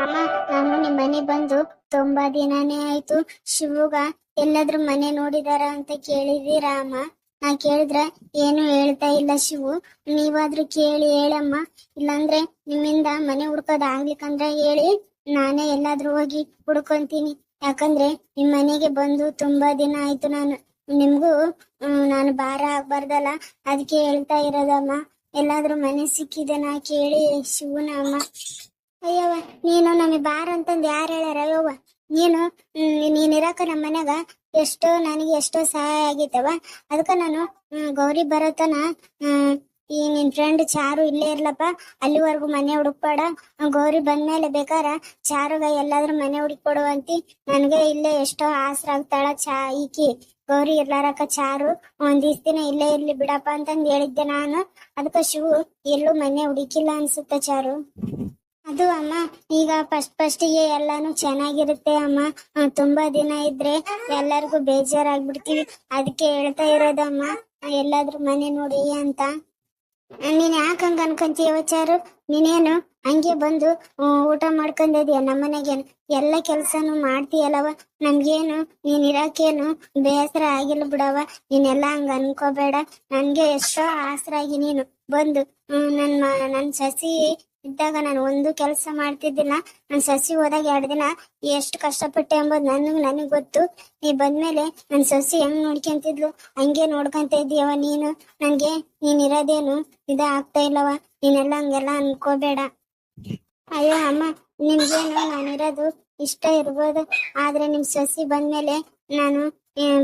ಅಮ್ಮ, ನಾನು ನಿಮ್ ಮನೆ ಬಂದು ತುಂಬಾ ದಿನಾನೇ ಆಯ್ತು. ಶಿವಗ, ಎಲ್ಲಾದ್ರೂ ಮನೆ ನೋಡಿದಾರ ಅಂತ ಕೇಳಿದೀರಾ ಅಮ್ಮ? ನಾ ಕೇಳಿದ್ರೆ ಏನು ಹೇಳ್ತಾ ಇಲ್ಲ ಶಿವು. ನೀವಾದ್ರೂ ಕೇಳಿ ಹೇಳಮ್ಮ. ಇಲ್ಲಾಂದ್ರೆ ನಿಮ್ಮಿಂದ ಮನೆ ಹುಡ್ಕೋದ್ ಆಗ್ಲಿಕ್ಕಂದ್ರೆ ಹೇಳಿ, ನಾನೇ ಎಲ್ಲಾದ್ರೂ ಹೋಗಿ ಹುಡ್ಕೊಂತೀನಿ. ಯಾಕಂದ್ರೆ ನಿಮ್ ಮನೆಗೆ ಬಂದು ತುಂಬಾ ದಿನ ಆಯ್ತು ನಾನು. ನಿಮ್ಗೂ ನಾನು ಭಾರ ಆಗ್ಬಾರ್ದಲ್ಲ? ಅದಕ್ಕೆ ಹೇಳ್ತಾ ಇರೋದಮ್ಮ. ಎಲ್ಲಾದ್ರೂ ಮನೆ ಸಿಕ್ಕಿದೆ ನಾ ಕೇಳಿ ಶಿವನ ಅಮ್ಮ. ಅಯ್ಯವ್ವ ನೀನು ನಮಗೆ ಬಾರ ಅಂತಂದು ಯಾರು ಹೇಳ್ಯಾರ ಅಯ್ಯವ್ವ? ನೀನು ಹ್ಮ್, ನೀನ್ ಇರಾಕ ನಮ್ಮ ಮನ್ಯಾಗ ಎಷ್ಟೋ ನನಗೆ ಎಷ್ಟೋ ಸಹಾಯ ಆಗೈತವ ಅದಕ್ಕ ನಾನು ಗೌರಿ ಬರತನ ಈ ನಿನ್ ಫ್ರೆಂಡ್ ಚಾರು ಇಲ್ಲೇ ಇರ್ಲಪ್ಪ ಅಲ್ಲಿವರೆಗೂ ಮನೆ ಹುಡುಕ್ಬೇಡ. ಗೌರಿ ಬಂದ್ಮೇಲೆ ಬೇಕಾರ ಚಾರುಗ ಎಲ್ಲಾದ್ರೂ ಮನೆ ಹುಡುಕ್ಬಿಡುವಂತಿ ನನಗೆ ಇಲ್ಲೇ ಎಷ್ಟೋ ಆಗ್ತಾಳ ಚಾ ಈಕಿ. ಗೌರಿ ಇರ್ಲಾರಕ್ಕ ಚಾರು ಒಂದ್ ದಿನ ಇಲ್ಲೇ ಇರ್ಲಿ ಬಿಡಪ್ಪ ಅಂತಂದ್ ಹೇಳಿದ್ದೆ ನಾನು. ಅದಕ್ಕೆ ಶಿವು ಎಲ್ಲೂ ಮನೆ ಹುಡುಕಿಲ್ಲ ಅನ್ಸುತ್ತೆ ಚಾರು? ಅದು ಅಮ್ಮ, ಈಗ ಫಸ್ಟ್ ಫಸ್ಟಿಗೆ ಎಲ್ಲಾನು ಚೆನ್ನಾಗಿರುತ್ತೆ ಅಮ್ಮ. ತುಂಬಾ ದಿನ ಇದ್ರೆ ಎಲ್ಲರಿಗೂ ಬೇಜಾರಾಗ್ಬಿಡ್ತೀವಿ. ಅದಕ್ಕೆ ಹೇಳ್ತಾ ಇರೋದಮ್ಮ ಎಲ್ಲಾದ್ರು ಮನೆ ನೋಡಿ ಅಂತ. ನೀನ್ ಯಾಕ ಹಂಗ ಅನ್ಕೊಂತೀಯ ಚಾರು ನೀನೇನು ಹಂಗೆ ಬಂದು ಊಟ ಮಾಡ್ಕೊಂಡಿದ್ಯ? ನಮ್ಮನೆಗೆ ಎಲ್ಲ ಕೆಲ್ಸನು ಮಾಡ್ತೀಯಲ್ಲವ? ನಮ್ಗೇನು, ನೀನ್ ಇರಾಕೇನು ಬೇಸರ ಆಗಿಲ್ಲ ಬಿಡವ ನೀನೆಲ್ಲ ಹಂಗ ಅನ್ಕೋಬೇಡ. ನನ್ಗೆ ಎಷ್ಟೋ ಆಸರಾಗಿ ನೀನು ಬಂದು ನನ್ ನನ್ ಸಸಿ ಇದ್ದಾಗ ನಾನು ಒಂದು ಕೆಲಸ ಮಾಡ್ತಿದ್ದಿಲ್ಲ. ನನ್ ಸಸಿ ಹೋದಾಗ ಎರಡು ದಿನ ಎಷ್ಟು ಕಷ್ಟಪಟ್ಟೆ ಎಂಬುದು ನನಗ್ ನನಗ್ ಗೊತ್ತು. ನೀ ಬಂದ್ಮೇಲೆ ನನ್ ಸಸಿ ಹೆಂಗ್ ನೋಡ್ಕೊಂತಿದ್ಲು? ಹಂಗೆ ನೋಡ್ಕೊಂತ ಇದ್ದೀಯವ ನೀನು. ನನ್ಗೆ ನೀನ್ ಇರೋದೇನು? ಇದ ಆಗ್ತಾ ಇಲ್ಲವ ನೀನೆಲ್ಲ ಹಂಗೆಲ್ಲ ಅನ್ಕೋಬೇಡ. ಅಯ್ಯೋ ಅಮ್ಮ ನಿಮ್ಗೇನು ಇರೋದು ಇಷ್ಟ ಇರ್ಬೋದು. ಆದ್ರೆ ನಿಮ್ ಸಸಿ ಬಂದ್ಮೇಲೆ ನಾನು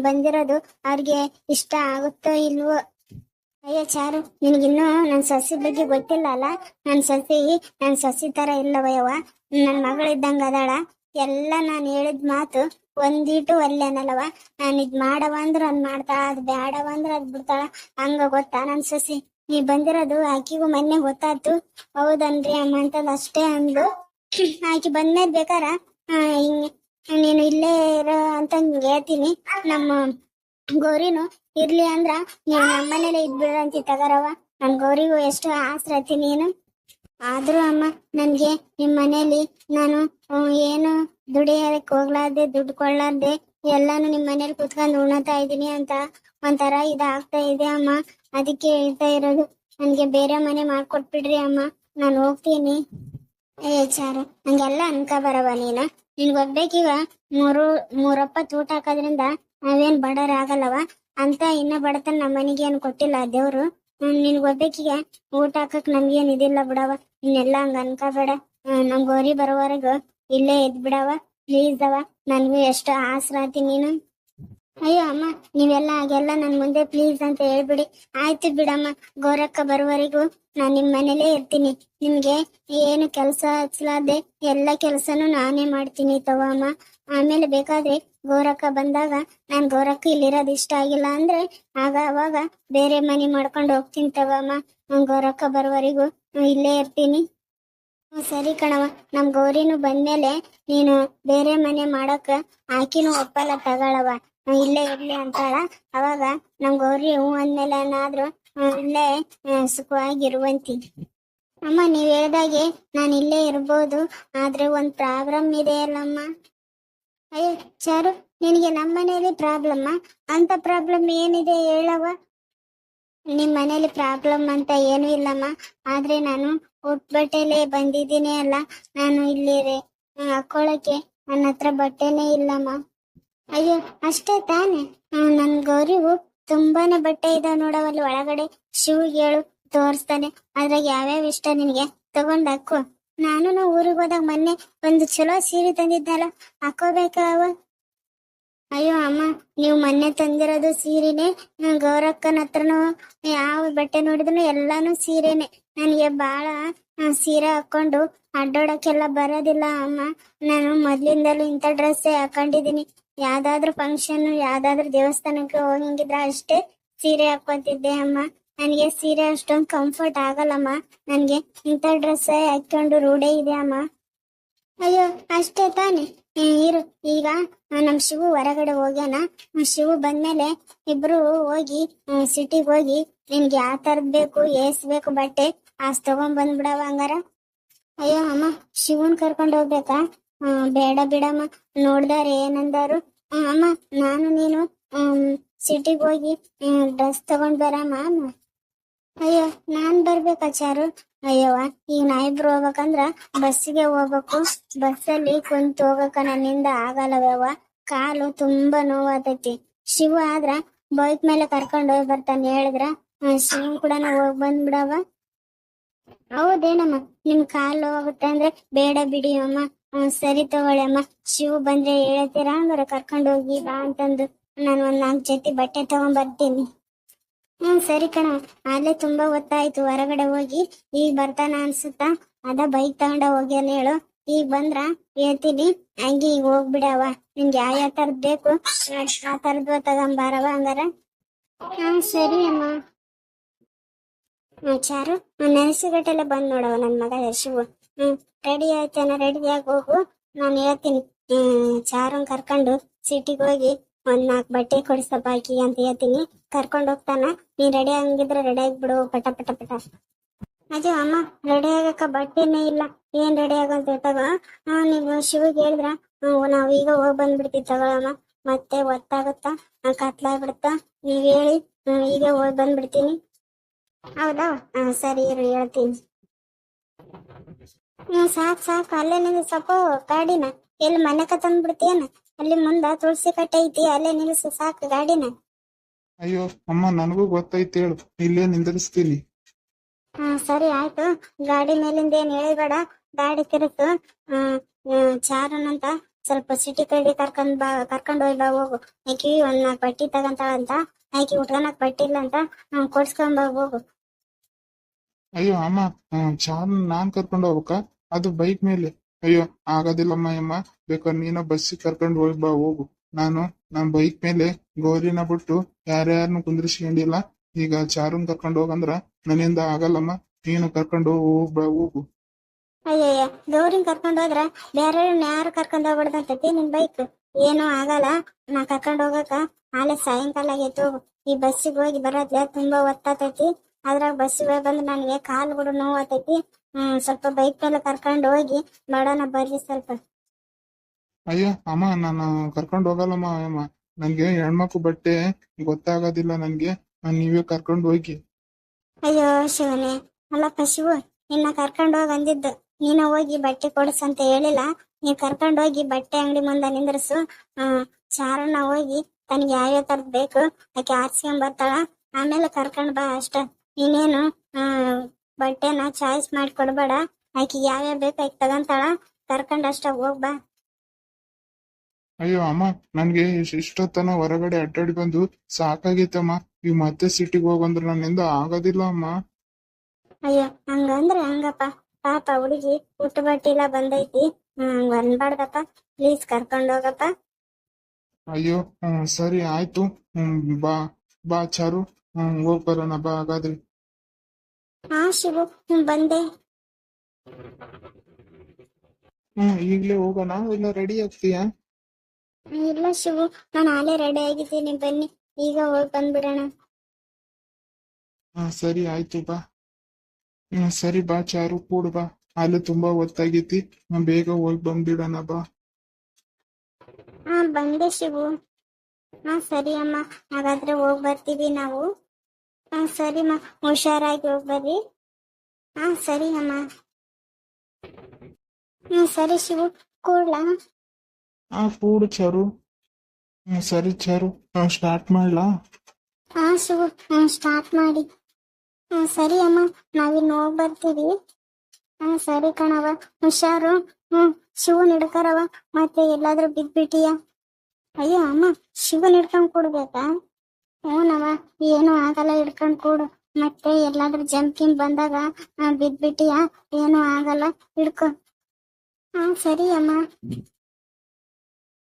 ಬಂದಿರೋದು ಅವ್ರಿಗೆ ಇಷ್ಟ ಆಗುತ್ತೋ ಇಲ್ವೋ? ಅಯ್ಯೋ ಚಾರು, ನಿನಗಿನ್ನೂ ನನ್ನ ಸಸಿ ಬಗ್ಗೆ ಗೊತ್ತಿಲ್ಲ ಅಲ್ಲ ನನ್ನ ಸಸಿ ನನ್ನ ಸಸಿ ತರ ಇಲ್ಲವಯ್ಯವ ನನ್ನ ಮಗಳಿದ್ದಂಗ ಅದಾಳ. ಎಲ್ಲ ನಾನು ಹೇಳಿದ ಮಾತು ಒಂದೀಟು ಒಲ್ಲೆನಲ್ಲವ ನಾನು ಇದ್ ಮಾಡವ ಅಂದ್ರ ಅದ್ ಮಾಡ್ತಾಳ ಅದು ಬ್ಯಾಡವ ಅಂದ್ರ ಅದ್ ಬಿಡ್ತಾಳ. ಹಂಗ ಗೊತ್ತಾ ನನ್ ಸಸಿ? ನೀ ಬಂದಿರೋದು ಆಕಿಗೂ ಮೊನ್ನೆ ಗೊತ್ತಾತು ಹೌದನ್ರಿ ಅಮ್ಮ ಅಂತಂದ್ ಅಷ್ಟೇ ಅಂದ್ಲು. ಆಕಿ ಬಂದ್ಮೇಲೆ ಬೇಕಾರ? ಹಿಂಗ್, ನೀನು ಇಲ್ಲೇ ಇರೋ ಅಂತ ಹೇಳ್ತೀನಿ. ನಮ್ಮ ಗೌರಿನು ಇರ್ಲಿ ಅಂದ್ರ ನೀವ್ ನಮ್ಮನೇಲೆ ಇದ್ಬಿಡಂತಿ ತಗರವ ನನ್ ಗೌರಿಗೂ ಎಷ್ಟು ಆಸ್ರತಿ ನೀನು. ಆದ್ರೂ ಅಮ್ಮ, ನನ್ಗೆ ನಿಮ್ ಮನೇಲಿ ನಾನು ಏನು ದುಡಿಯೋದಕ್ಕೆ ಹೋಗ್ಲಾರ್ದೆ, ದುಡ್ಡು ಕೊಳ್ಳಾರ್ದೆ ಎಲ್ಲಾನು ನಿಮ್ ಮನೇಲಿ ಕುತ್ಕೊಂಡು ಉಣತಾ ಇದೀನಿ ಅಂತ ಒಂಥರ ಇದಾಗ್ತಾ ಇದೆ ಅಮ್ಮ. ಅದಕ್ಕೆ ಹೇಳ್ತಾ ಇರೋದು, ನನ್ಗೆ ಬೇರೆ ಮನೆ ಮಾಡ್ಕೊಟ್ಬಿಡ್ರಿ ಅಮ್ಮ. ನಾನು ಹೋಗ್ತೀನಿ. ಏ ಚಾರು ಹಂಗೆಲ್ಲ ಅನ್ಕ ಬರವ ನೀನ. ನಿನ್ಗೊಬ್ಬೇಕೀಗ ಮೂರು ಮೂರಪ್ಪ ಊಟ ಹಾಕೋದ್ರಿಂದ ನಾವೇನ್ ಬಡವ್ರ ಆಗಲ್ಲವ? ಅಂತ ಇನ್ನ ಬಡತನ ನಮ್ಮ ಮನೆಗೆ ಏನ್ ಕೊಟ್ಟಿಲ್ಲ ದೇವ್ರು? ನಿನ್ಗೊಬ್ಬೇಕಿಗೆ ಊಟ ಹಾಕಕ್ ನಮ್ಗೇನ್ ಇದಿಲ್ಲ ಬಿಡವ. ಇನ್ನೆಲ್ಲ ಹಂಗ ಅನ್ಕೋಬೇಡ. ನಮ್ ಗೋರಿ ಬರೋವರೆಗೂ ಇಲ್ಲೇ ಇದ್ ಬಿಡವ ಪ್ಲೀಸ್ ಅವ ನನ್ಗೂ ಎಷ್ಟು ಆಸರಾತಿ ನೀನು. ಅಯ್ಯೋ ಅಮ್ಮ, ನೀವೆಲ್ಲ ಹಾಗೆಲ್ಲ ನನ್ ಮುಂದೆ ಪ್ಲೀಸ್ ಅಂತ ಹೇಳ್ಬಿಡಿ. ಆಯ್ತು ಬಿಡಮ್ಮ, ಗೋರಕ್ಕ ಬರುವವರೆಗೂ ನಾನ್ ನಿಮ್ ಮನೇಲೇ ಇರ್ತೀನಿ. ನಿಮ್ಗೆ ಏನು ಕೆಲಸ ಹಚ್ಲಾರ್ದೆ ಎಲ್ಲ ಕೆಲಸನು ನಾನೇ ಮಾಡ್ತೀನಿ ತವಮ್ಮ ಆಮೇಲೆ ಬೇಕಾದ್ರೆ ಗೋರಕ್ಕ ಬಂದಾಗ ನಾನ್ ಗೋರಕ್ಕ ಇಲ್ಲಿರೋದು ಇಷ್ಟ ಆಗಿಲ್ಲ ಅಂದ್ರೆ ಆಗ ಅವಾಗ ಬೇರೆ ಮನೆ ಮಾಡ್ಕೊಂಡು ಹೋಗ್ತೀನಿ ತವಮ್ಮ ನಾನ್ ಗೋರಕ್ಕ ಬರುವವರೆಗೂ ಇಲ್ಲೇ ಇರ್ತೀನಿ. ಸರಿ ಕಣವ ನಮ್ ಗೌರಿನು ಬಂದ್ಮೇಲೆ ನೀನು ಬೇರೆ ಮನೆ ಮಾಡಕ್ ಆಕಿನೂ ಒಪ್ಪಲ್ಲ ತಗೊಳವ ಇಲ್ಲೇ ಇರ್ಲಿ ಅಂತಾಳ ಅವಾಗ ನಮ್ ಗೌರಿ ಹೂ ಅಂದ್ಮೇಲೆ ಏನಾದ್ರು ಇಲ್ಲೇ ಸುಖವಾಗಿ ಸುಖವಾಗಿರುವಂತಿ. ಅಮ್ಮ, ನೀವ್ ಹೇಳ್ದಾಗೆ ನಾನು ಇಲ್ಲೇ ಇರ್ಬೋದು, ಆದ್ರೆ ಒಂದ್ ಪ್ರಾಬ್ಲಮ್ ಇದೆ ಅಲ್ಲಮ್ಮ. ಅಯ್ಯೋ ಚಾರು, ನಿನಗೆ ನಮ್ಮ ಮನೇಲಿ ಪ್ರಾಬ್ಲಮ್ಮ? ಅಂತ ಪ್ರಾಬ್ಲಮ್ ಏನಿದೆ ಹೇಳವ ನಿಮ್ ಮನೇಲಿ ಪ್ರಾಬ್ಲಮ್ ಅಂತ ಏನು ಇಲ್ಲಮ್ಮ. ಆದ್ರೆ ನಾನು ಉಟ್ ಬಟ್ಟೆಲೆ ಬಂದಿದ್ದೀನಿ ಅಲ್ಲ. ನಾನು ಇಲ್ಲಿ ಹಾಕೊಳಕ್ಕೆ ನನ್ನ ಹತ್ರ ಬಟ್ಟೆನೇ ಇಲ್ಲಮ್ಮ. ಅಯ್ಯೋ, ಅಷ್ಟೇ ತಾನೆ. ನನ್ ಗೌರಿಗೂ ತುಂಬಾನೇ ಬಟ್ಟೆ ಇದಾವ ನೋಡವಲ್ಲಿ ಒಳಗಡೆ. ಶಿವ್ಗೆ ಹೇಳು ತೋರಿಸ್ತಾನೆ. ಅದ್ರಾಗ ಯಾವ್ಯಾವ ಇಷ್ಟ ನಿನಗೆ? ತಗೊಂಡ್ ಹಾಕು. ನಾನು ಊರಿಗೆ ಹೋದಾಗ ಮೊನ್ನೆ ಒಂದು ಚಲೋ ಸೀರೆ ತಂದಿದ್ದಲ್ಲ ಹಾಕೋಬೇಕಾವ ಅಯ್ಯೋ, ಅಮ್ಮ, ನೀವು ಮೊನ್ನೆ ತಂದಿರೋದು ಸೀರೆನೆ? ಗೌರಕ್ಕನ ಹತ್ರನು ಯಾವ ಬಟ್ಟೆ ನೋಡಿದ್ರು ಎಲ್ಲಾನು ಸೀರೆನೆ. ನನಗೆ ಬಾಳ ಸೀರೆ ಹಾಕೊಂಡು ಅಡ್ಡಾಡಕ್ಕೆಲ್ಲ ಬರೋದಿಲ್ಲ, ಅಮ್ಮ. ನಾನು ಮೊದ್ಲಿಂದಲೂ ಇಂಥ ಡ್ರೆಸ್ಸೇ ಹಾಕೊಂಡಿದೀನಿ ಯಾವ್ದಾದ್ರು ಫಂಕ್ಷನ್ ಯಾವ್ದಾದ್ರು ದೇವಸ್ಥಾನಕ್ಕೆ ಹೋಗಿದ್ರ ಅಷ್ಟೇ ಸೀರೆ ಹಾಕೊತಿದ್ದೆ ಅಮ್ಮ. ನನಗೆ ಸೀರೆ ಅಷ್ಟೊಂದು ಕಂಫರ್ಟ್ ಆಗಲ್ಲಮ್ಮ. ನನಗೆ ಇಂಥ ಡ್ರೆಸ್ ಹಾಕೊಂಡು ರೂಢೇ ಇದೆ ಅಮ್ಮ. ಅಯ್ಯೋ, ಅಷ್ಟೇ ತಾನೆ. ಇರು, ಈಗ ನಮ್ ಶಿವು ಹೊರಗಡೆ ಹೋಗ್ಯಾನ. ಶಿವು ಬಂದ್ಮೇಲೆ ಇಬ್ರು ಹೋಗಿ ಸಿಟಿಗೆ ಹೋಗಿ ನಿನ್ಗೆ ಯಾವ ತರದ್ ಬೇಕು, ಏಸ್ ಬೇಕು, ಬಟ್ಟೆ, ಆಸ್ ತಗೊಂಡ್ ಬಂದ್ಬಿಡವ ಹಂಗಾರ. ಅಯ್ಯೋ, ಅಮ್ಮ, ಶಿವನ್ ಕರ್ಕೊಂಡು ಹೋಗ್ಬೇಕಾ? ಬೇಡ ಬಿಡಮ್ಮ. ನೋಡ್ದಾರೆ ಏನಂದಾರು. ಅಮ್ಮ, ನಾನು ನೀನು ಸಿಟಿಗೆ ಹೋಗಿ ಡ್ರೆಸ್ ತಗೊಂಡ್ ಬರಮ್ಮ, ಅಮ್ಮ. ಅಯ್ಯೋ, ನಾನ್ ಬರ್ಬೇಕಾ ಚಾರು ಅಯ್ಯವ ಈಗ ನಾ ಇಬ್ರು ಹೋಗ್ಬೇಕಂದ್ರ ಬಸ್ಸಿಗೆ ಹೋಗ್ಬೇಕು. ಬಸ್ಸಲ್ಲಿ ಕುಂತ ಹೋಗಕ ನನ್ನಿಂದ ಆಗಲ್ಲವ್ಯವ್ವ ಕಾಲು ತುಂಬಾ ನೋವಾತೈತಿ. ಶಿವ ಆದ್ರ ಬೈಕ್ ಮೇಲೆ ಕರ್ಕೊಂಡ್ ಹೋಗಿ ಬರ್ತಾನೆ. ಹೇಳಿದ್ರ ಶಿವ ಕೂಡ ಹೋಗ್ ಬಂದ್ಬಿಡವ ಹೌದೇನಮ್ಮ ನಿಮ್ ಕಾಲು ಹೋಗುತ್ತೆ ಅಂದ್ರೆ ಬೇಡ ಬಿಡಿ ಅಮ್ಮ. ಸರಿ ತಗೊಳ್ಳಿ ಅಮ್ಮ. ಶಿವ ಬಂದ್ರೆ ಹೇಳ್ತೀರಾ? ಅಂದ್ರೆ ಕರ್ಕೊಂಡು ಹೋಗಿ ಬಾ ಅಂತಂದು. ನಾನು ಒಂದ್ ನಾಲ್ಕು ಜೊತೆ ಬಟ್ಟೆ ತಗೊಂಡ್ ಬರ್ತೀನಿ ಹ್ಮ್, ಸರಿ ಕಣ. ಅಲ್ಲೇ ತುಂಬಾ ಗೊತ್ತಾಯ್ತು ಹೊರಗಡೆ ಹೋಗಿ ಈಗ ಬರ್ತಾನ ಅನ್ಸುತ್ತಾ? ಅದ ಬೈಕ್ ತಗೊಂಡ ಹೋಗ್ಯಾನ ಹೇಳು. ಈಗ ಬಂದ್ರ? ಹೇಳ್ತೀನಿ. ಹಂಗೆ ಈಗ ಹೋಗ್ಬಿಡವ ನಿಂಗೆ ಯಾವ ಯಾವ ತರದ್ ಬೇಕು? ಆ ತರದ್ ತಗೊಂಬಾರವ ಹಂಗಾರ. ಹ್ಮ್, ಸರಿ ಅಮ್ಮ. ಚಾರು ನೆನೆಸಿಗಟ್ಟೆಲ್ಲ ಬಂದ್ ನೋಡವ ನನ್ ಮಗ ಶಿವು ಹ್ಮ್ ರೆಡಿ ಆಯ್ತಾನ ಆಗಿ ಹೋಗು. ನಾನು ಹೇಳ್ತೀನಿ. ಚಾರುನ್ ಕರ್ಕೊಂಡು ಸಿಟಿಗೆ ಹೋಗಿ ಒಂದ್ ನಾಲ್ಕು ಬಟ್ಟೆ ಕೊಡಿಸಪ್ಪ ಆಕಿ ಅಂತ ಹೇಳ್ತೀನಿ. ಕರ್ಕೊಂಡು ಹೋಗ್ತಾನ. ನೀ ರೆಡಿ ಆಗಿದ್ರೆ ರೆಡಿ ಆಗಿಬಿಡು ಪಟ ಪಟ ಪಟ. ಅಜ್ಜ ಅಮ್ಮ ರೆಡಿ ಆಗಕ್ಕ ಬಟ್ಟೆನೇ ಇಲ್ಲ. ಏನ್ ರೆಡಿ ಆಗಂತ ತಗೋ ಹಾ, ನೀವು ಶಿವಿಗೆ ಹೇಳಿದ್ರ. ನಾವು ಈಗ ಹೋಗಿ ಬಂದ್ಬಿಡ್ತೀವಿ ತಗೊಳಮ್ಮ ಮತ್ತೆ ಒತ್ತಾಗುತ್ತಾ ಕತ್ಲಾಗ್ಬಿಡುತ್ತಾ ನೀವ್ ಹೇಳಿ. ಈಗ ಹೋಗಿ ಬಂದ್ಬಿಡ್ತೀನಿ. ಹೌದಾ? ಹಾ ಸರಿ ಇರು ಹೇಳ್ತೀನಿ. ಹ್ಮ್ ಸಾಕ್ ಸಾಕು ಅಲ್ಲೇ ನಿಲ್ಸಪ್ಪ ಗಾಡಿನ. ಎಲ್ಲಿ ಮನೆಕ ತಂದ್ಬಿಡ್ತೀಯನ? ಅಲ್ಲಿ ಮುಂದ ತುಳಸಿ ಕಟ್ಟೆ ಐತಿ ಅಲ್ಲೇ ನಿಲ್ಸು ಸಾಕು ಗಾಡಿನ. ಅಯ್ಯೋ ಅಮ್ಮ ನನಗೂ ಗೊತ್ತೈತಿ ಹೇಳು. ಇಲ್ಲೇ ನಿಂದಿರಿಸ್ತೀನಿ. ಹಾ ಸರಿ ಆಯ್ತು. ಗಾಡಿ ಮೇಲಿಂದ ಏನ್ ಹೇಳಿಬೇಡ. ಗಾಡಿ ಹ್ಮ್, ಅಂತ ಸ್ವಲ್ಪ ಸಿಟಿ ಕಡೆ ಕರ್ಕೊಂಡ್ ಬಾ ಕರ್ಕೊಂಡ್ ಹೋಗಿ ಬಾ ಹೋಗು. ಆಕಿ ಒಂದ್ ನಾಲ್ಕು ಬಟ್ಟಿ ತಗಂತಾಳಂತ. ಆಕಿ ಉಟ್ಕೊಳಕ್ ಪಟ್ಟಿಲ್ಲ ಅಂತ ಕೊಡ್ಸ್ಕೊಂಡ್ ಹೋಗು. ಅಯ್ಯೋ ಅಮ್ಮ ಚಾನ್ ನಾನ್ ಕರ್ಕೊಂಡು ಹೋಗ್ಬೇಕ? ಅದು ಬೈಕ್ ಮೇಲೆ. ಅಯ್ಯೋ ಆಗೋದಿಲ್ಲಮ್ಮ ಅಮ್ಮ ಬೇಕಾದ್ರೆ ನೀನ ಬಸ್ಸಿಗೆ ಕರ್ಕೊಂಡು ಹೋಗಿ ಬಾ ಹೋಗು. ನಾನು ನನ್ ಬೈಕ್ ಮೇಲೆ ಗೌರಿನ ಬಿಟ್ಟು ಯಾರ್ಯಾರನ್ನು ಕುಂದ್ರಿಸ್ಕೊಂಡಿಲ್ಲ. ಈಗ ಚಾರುನ್ ಕರ್ಕೊಂಡು ಹೋಗಂದ್ರ ನನ್ನಿಂದ ಆಗಲ್ಲಮ್ಮ. ನೀನು ಕರ್ಕೊಂಡು ಹೋಗ್ ಬಾ ಹೋಗು. ಅಯ್ಯಯ್ಯ ಗೌರಿನ ಕರ್ಕೊಂಡು ಹೋದ್ರ ಬೇರೆ ಯಾರು ಕರ್ಕೊಂಡು ಹೋಗ್ಬಿಡ್ದಂತೈತಿ ನಿನ್ ಬೈಕ್? ಏನೂ ಆಗಲ್ಲ ನಾ ಕರ್ಕೊಂಡು ಹೋಗಕ ಆಲೆ ಸಾಯಂಕಾಲ ಆಗಿತ್ತು ಈ ಬಸ್ಸಿಗೆ ಹೋಗಿ ಬರೋದ್ಲೆ ತುಂಬಾ ಒತ್ತಾತೈತಿ ಅದ್ರಾಗ ಬಸ್ ಬಂದ್ರೆ ನನಗೆ ಕಾಲು ಕೂಡ ನೋವಾತೈತಿ. ಹ್ಮ್ ಸ್ವಲ್ಪ ಬೈಕ್ ಮೇಲೆ ಕರ್ಕೊಂಡ್ ಹೋಗಿ ಮಾಡೋಣ ಬರ್ರಿ ಸ್ವಲ್ಪ. ಅಯ್ಯೋ ಅಮ್ಮ ನಾನು ಕರ್ಕೊಂಡು ಹೋಗಲ್ಲಮ್ಮ ಅಮ್ಮ ನನ್ಗೆ ಹೆಣ್ಮಕ್ಳು ಬಟ್ಟೆ ಗೊತ್ತಾಗೋದಿಲ್ಲ ನನ್ಗೆ. ನಾನ್ ನೀವೇ ಕರ್ಕೊಂಡು ಹೋಗಿ. ಅಯ್ಯೋ ಶಿವನೇ. ಅಲ್ಲಪ್ಪ ಶಿವು ನಿನ್ನ ಕರ್ಕೊಂಡ್ ಹೋಗಿ ಅಂದಿದ್ದು. ನೀನ ಹೋಗಿ ಬಟ್ಟೆ ಕೊಡ್ಸ ಅಂತ ಹೇಳಿಲ್ಲ. ನೀ ಕರ್ಕೊಂಡ್ ಹೋಗಿ ಬಟ್ಟೆ ಅಂಗಡಿ ಮುಂದೆ ನಿಂದ್ರಸು. ಹ್ಮ್ ಚಾರಣ ಹೋಗಿ ತನ್ಗೆ ಯಾವ ತರದ್ ಬೇಕು ಆಕೆ ಆರ್ಸ್ಕೊಂಡ್ ಬರ್ತಾಳ ಆಮೇಲೆ ಕರ್ಕೊಂಡ್ ಬಾ ಅಷ್ಟ. ನೀನೇನು ಬಟ್ಟೆನ ಚಾಯ್ಸ್ ಮಾಡಿ ಕೊಡ್ಬೇಡ. ಆಕೆ ಯಾವ ಬೇಕು ಆಕೆ ತಗೊಂತಾಳ ಕರ್ಕೊಂಡ್ ಅಷ್ಟ ಹೋಗ್ ಬಾ. ಅಯ್ಯೋ ಅಮ್ಮ ನನ್ಗೆ ಇಷ್ಟ್- ಇಷ್ಟೊತ್ತನ ಹೊರಗಡೆ ಅಡ್ಡಾಡಿ ಬಂದು ಸಾಕಾಗೈತಮ್ಮ. ಈ ಮತ್ತೆ ಸಿಟಿಗೆ ಹೋಗಂದ್ರೆ ನನ್ನಿಂದ ಆಗೋದಿಲ್ಲ ಅಮ್ಮ. ಅಯ್ಯೋ ಹಂಗಂದ್ರೆ ಹಂಗಪ್ಪ. ಪಾಪ ಹುಡುಗಿ ಹುಟ್ಟು ಬಟ್ಟಿಲ್ಲ ಬಂದೈತಿ. ಹ್ಮ್ ಅನ್ಬಾರ್ದಪ್ಪ. ಪ್ಲೀಸ್ ಕರ್ಕೊಂಡ್ ಹೋಗಪ್ಪ. ಅಯ್ಯೋ ಹ್ಮ್ ಸರಿ ಆಯ್ತು. ಹ್ಮ್ ಬಾ ಬಾ ಚಾರು. ಹ್ಮ್ ಹೋಗ್ ಬರೋಣ ಬಾ ಹಾಗಾದ್ರೆ. ಹಾ ಶಿವು ಬಂದೆ. ಹ್ಮ್ ಈಗ್ಲೇ ಹೋಗೋಣ? ಇಲ್ಲ ರೆಡಿ ಆಗ್ತೀಯಾ? ಇಲ್ಲ ಶಿವು ನಾನು ಆಲೇ ರೆಡಿ ಆಗಿದ್ದೀನಿ ಬನ್ನಿ. ಈಗ ಹೋಗಿ ಬಂದ್ಬಿಡೋಣ. ಹಾ ಸರಿ ಆಯ್ತು ಬಾ. ಹ್ಮ್ ಸರಿ ಬಾ ಚಾರು ಕೂಡ್ ಬಾ. ಅಲ್ಲಿ ತುಂಬಾ ಹೊತ್ತಾಗೈತಿ. ಬೇಗ ಹೋಗಿ ಬಂದ್ಬಿಡೋಣ ಬಾ. ಹಾ ಬಂದೆ ಶಿವು. ಹಾ ಸರಿ ಅಮ್ಮ. ಹಾಗಾದ್ರೆ ಹೋಗ್ ಬರ್ತೀವಿ ನಾವು. ಹಾ ಸರಿ ಅಮ್ಮ. ಹುಷಾರಾಗಿ ಹೋಗ್ ಬರ್ರಿ. ಹಾ ಸರಿ ಅಮ್ಮ. ಹ್ಮ್ ಸರಿ ಶಿವು. ಕೂಡ್ಲಾ? ಆ ಕೂಡು ಚರು. ಹ್ಮ್ ಸರಿ ಚರು. ನಾವು ಸ್ಟಾರ್ಟ್ ಮಾಡ್ಲಾ? ಹಾ ಶಿವು. ಹ್ಮ್ ಸ್ಟಾರ್ಟ್ ಮಾಡಿ. ಹಾ ಸರಿ ಅಮ್ಮ. ನಾವಿನ್ ಹೋಗ್ ಬರ್ತೀವಿ. ಹಾ ಸರಿ ಕಣವ ಹುಷಾರು. ಹ್ಮ್ ಶಿವನ್ ಹಿಡ್ಕರವ. ಮತ್ತೆ ಎಲ್ಲಾದ್ರೂ ಬಿದ್ಬಿಟ್ಟಿಯ? ಅಯ್ಯೋ ಅಮ್ಮ ಶಿವನ್ ಹಿಡ್ಕೊಂಡ್ ಕೊಡ್ಬೇಕಾ? ಹ್ಞೂನವ ಏನು ಆಗಲ್ಲ ಹಿಡ್ಕೊಂಡ್ ಕೊಡು. ಮತ್ತೆ ಎಲ್ಲಾದ್ರೂ ಜಂಪಿಂಗ್ ಬಂದಾಗ ಬಿದ್ಬಿಟ್ಟಿಯ? ಏನು ಆಗಲ್ಲ ಹಿಡ್ಕೊ. ಹಾ ಸರಿ ಅಮ್ಮ.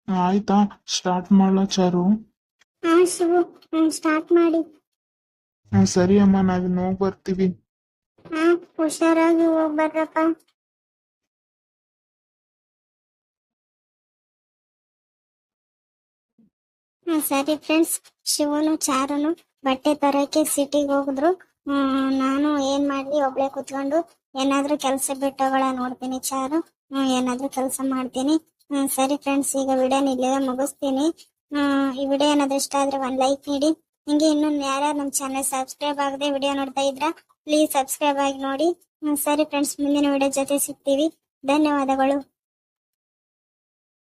ಆಯ್ತಾ ಸ್ಟಾರ್ಟ್ ಮಾಡ್ಲಾ ಚಾರು. ಹಾ ಶಿವು ಸ್ಟಾರ್ಟ್ ಮಾಡಿ. ಹ್ಮ್ ಸರಿ ಅಮ್ಮ ನಾವಿನ್ ಹೋಗ್ ಬರ್ತೀವಿ. ಹಾ ಹುಷಾರಾಗಿ ಹೋಗ್ ಸರಿ ಫ್ರೆಂಡ್ಸ್ ಶಿವನು, ಚಾರುನು ಬಟ್ಟೆ ತರಕ್ಕೆ ಸಿಟಿಗೆ ಹೋಗಿದ್ರು. ನಾನು ಏನ್ ಮಾಡ್ಲಿ, ಒಬ್ಳೆ ಕುತ್ಕೊಂಡು ಏನಾದ್ರೂ ಕೆಲಸ ಬಿಟ್ಟೋಗಳ ನೋಡ್ತೀನಿ ಚಾರು. ಏನಾದ್ರೂ ಕೆಲಸ ಮಾಡ್ತೀನಿ. ಸರಿ ಫ್ರೆಂಡ್ಸ್ ಈಗ ವಿಡಿಯೋನ ಇಲ್ಲೇ ಮುಗಿಸ್ತೀನಿ. ಈ ವಿಡಿಯೋ ಏನಾದ್ರೂ ಇಷ್ಟ ಆದ್ರೆ ಒಂದ್ ಲೈಕ್ ನೀಡಿ. ಹಿಂಗೆ ಇನ್ನು ಯಾರು ನಮ್ಮ ಚಾನೆಲ್ ಸಬ್ಸ್ಕ್ರೈಬ್ ಆಗದೆ ವಿಡಿಯೋ ನೋಡ್ತಾ ಇದ್ರ ಪ್ಲೀಸ್ ಸಬ್ಸ್ಕ್ರೈಬ್ ಆಗಿ ನೋಡಿ. ಸರಿ ಫ್ರೆಂಡ್ಸ್ ಮುಂದಿನ ವಿಡಿಯೋ ಜೊತೆ ಸಿಗ್ತೀವಿ. ಧನ್ಯವಾದಗಳು.